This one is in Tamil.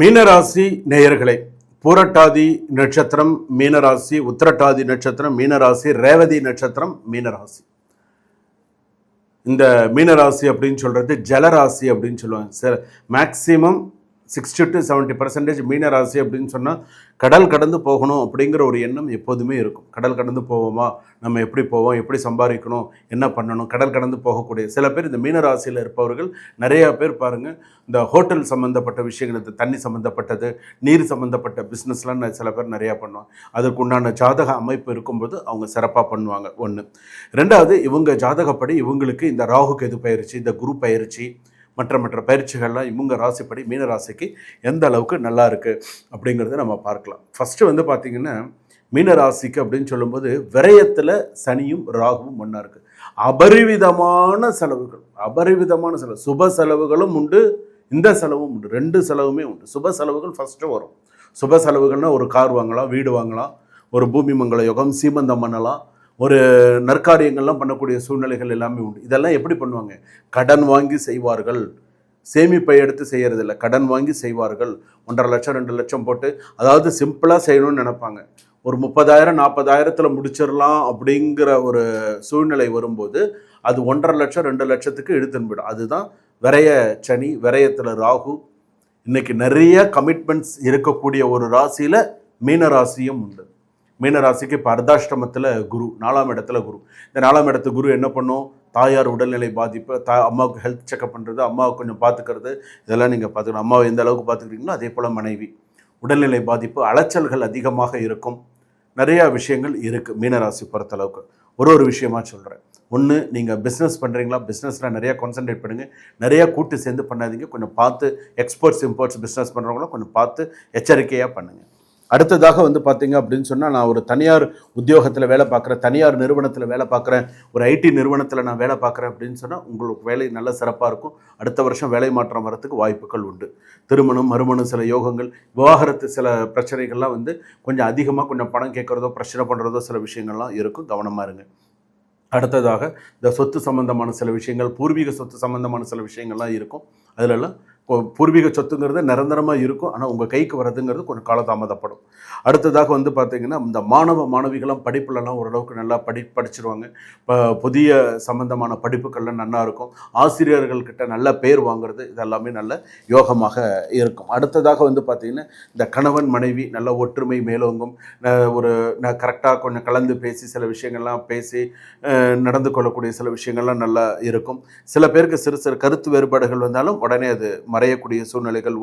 மீனராசி நேயர்களே பூரட்டாதி நட்சத்திரம் மீனராசி உத்திரட்டாதி நட்சத்திரம் மீனராசி ரேவதி நட்சத்திரம் மீனராசி. இந்த மீனராசி அப்படின்னு சொல்கிறது ஜலராசி அப்படின்னு சொல்லுவாங்க. Sir maximum sixty to seventy percentage மீனராசி அப்படின்னு சொன்னால் கடல் கடந்து போகணும் அப்படிங்கிற ஒரு எண்ணம் எப்போதுமே இருக்கும். கடல் கடந்து போவோமா? நம்ம எப்படி போவோம்? எப்படி சம்பாதிக்கணும்? என்ன பண்ணணும்? கடல் கடந்து போகக்கூடிய சில பேர் இந்த மீனராசியில் இருப்பவர்கள் நிறையா பேர் பாருங்கள் இந்த ஹோட்டல் சம்மந்தப்பட்ட விஷயங்கள் இந்த தண்ணி சம்மந்தப்பட்டது நீர் சம்மந்தப்பட்ட பிஸ்னஸ்லாம் சில பேர் நிறையா பண்ணுவாங்க. அதற்கு உண்டான ஜாதக அமைப்பு இருக்கும்போது அவங்க சிறப்பாக பண்ணுவாங்க. ஒன்று ரெண்டாவது இவங்க ஜாதகப்படி இவங்களுக்கு இந்த ராகு கெது பயிற்சி? இந்த குரு பயிற்சி மற்ற மற்ற பயிற்சிகள்லாம் இவங்க ராசிப்படி மீன ராசிக்கு எந்த அளவுக்கு நல்லா இருக்குது அப்படிங்கிறத நம்ம பார்க்கலாம். ஃபஸ்ட்டு வந்து பார்த்திங்கன்னா மீன ராசிக்கு அப்படின்னு சொல்லும்போது விரயத்தில் சனியும் ராகுவும் ஒன்றா இருக்குது அபரிவிதமான செலவுகள் அபரிவிதமான செலவு சுப செலவுகளும் உண்டு இந்த செலவும் உண்டு ரெண்டு செலவுமே உண்டு. சுப செலவுகள் ஃபஸ்ட்டு வரும். சுப செலவுகள்னால் ஒரு கார் வாங்கலாம் வீடு வாங்கலாம் ஒரு பூமி மங்கள யோகம் சீமந்தம் பண்ணலாம் ஒரு நற்காரியங்கள்லாம் பண்ணக்கூடிய சூழ்நிலைகள் எல்லாமே உண்டு. இதெல்லாம் எப்படி பண்ணுவாங்க? கடன் வாங்கி செய்வார்கள். சேமிப்பை எடுத்து செய்யறதில்ல. கடன் வாங்கி செய்வார்கள். ஒன்றரை லட்சம் ரெண்டு லட்சம் போட்டு அதாவது சிம்பிளாக செய்யணும்னு நினப்பாங்க. ஒரு முப்பதாயிரம் நாற்பதாயிரத்தில் முடிச்சிடலாம் அப்படிங்கிற ஒரு சூழ்நிலை வரும்போது அது ஒன்றரை லட்சம் ரெண்டு லட்சத்துக்கு இழுத்துன்னு அதுதான் விரைய சனி விரயத்தில் ராகு. இன்னைக்கு நிறைய கமிட்மெண்ட்ஸ் இருக்கக்கூடிய ஒரு ராசியில் மீன ராசியும் உண்டு. மீனராசிக்கு இப்போ அர்த்தாஷ்டமத்தில் குரு நாலாம் இடத்துல குரு. இந்த நாலாம் இடத்து குரு என்ன பண்ணும்? தாயார் உடல்நிலை பாதிப்பு தா அம்மாவுக்கு ஹெல்த் செக்அப் பண்ணுறது அம்மாவுக்கு கொஞ்சம் பார்த்துக்கிறது இதெல்லாம் நீங்கள் பார்த்துக்கணும். அம்மாவை எந்த அளவுக்கு பார்த்துக்கிறீங்களோ அதே போல் மனைவி. உடல்நிலை பாதிப்பு அலைச்சல்கள் அதிகமாக இருக்கும். நிறையா விஷயங்கள் இருக்குது மீனராசி பொறுத்தளவுக்கு. ஒரு ஒரு விஷயமா சொல்கிறேன் ஒன்று நீங்கள் பிஸ்னஸ் பண்ணுறீங்களா பிஸ்னஸில் நிறையா கான்சென்ட்ரேட் பண்ணுங்கள் நிறையா கூட்டு சேர்ந்து பண்ணாதீங்க. கொஞ்சம் பார்த்து எக்ஸ்போர்ட்ஸ் இம்போர்ட்ஸ் பிஸ்னஸ் பண்ணுறவங்களாம் கொஞ்சம் பார்த்து எச்சரிக்கையாக பண்ணுங்கள் அடுத்ததாக வந்து பார்த்தீங்க அப்படின்னு சொன்னால் நான் ஒரு தனியார் உத்தியோகத்தில் வேலை பார்க்குறேன் தனியார் நிறுவனத்தில் வேலை பார்க்குறேன் ஒரு ஐடி நிறுவனத்தில் நான் வேலை பார்க்குறேன் அப்படின்னு சொன்னால் உங்களுக்கு வேலை நல்ல சிறப்பாக இருக்கும். அடுத்த வருஷம் வேலை மாற்றம் வரத்துக்கு வாய்ப்புகள் உண்டு. திருமணம் மறுமணம் சில யோகங்கள் விவாகரத்து சில பிரச்சனைகள்லாம் வந்து கொஞ்சம் அதிகமாக கொஞ்சம் பணம் கேட்குறதோ பிரச்சனை பண்ணுறதோ சில விஷயங்கள்லாம் இருக்கும். கவனமாக இருங்க. அடுத்ததாக இந்த சொத்து சம்பந்தமான சில விஷயங்கள் பூர்வீக சொத்து சம்பந்தமான சில விஷயங்கள்லாம் இருக்கும். அதிலெல்லாம் பூர்வீக சொத்துங்கிறது நிரந்தரமாக இருக்கும். ஆனால் உங்கள் கைக்கு வர்றதுங்கிறது கொஞ்சம் காலதாமதப்படும். அடுத்ததாக வந்து பார்த்திங்கன்னா இந்த மாணவ மாணவிகளும் படிப்புலலாம் ஓரளவுக்கு நல்லா படி படிச்சிருவாங்க. இப்போ புதிய சம்பந்தமான படிப்புகள்லாம் நல்லா இருக்கும். ஆசிரியர்கள்கிட்ட நல்ல பேர் வாங்குறது இதெல்லாமே நல்ல யோகமாக இருக்கும். அடுத்ததாக வந்து பார்த்திங்கன்னா இந்த கணவன் மனைவி நல்ல ஒற்றுமை மேலோங்கும். ந- ஒரு கரெக்டாக கொஞ்சம் கலந்து பேசி சில விஷயங்கள்லாம் பேசி நடந்து கொள்ளக்கூடிய சில விஷயங்கள்லாம் நல்லா இருக்கும். சில பேருக்கு சிறு சிறு கருத்து வேறுபாடுகள் வந்தாலும் உடனே அது மறையக்கூடிய சூழ்நிலைகள் உண்டு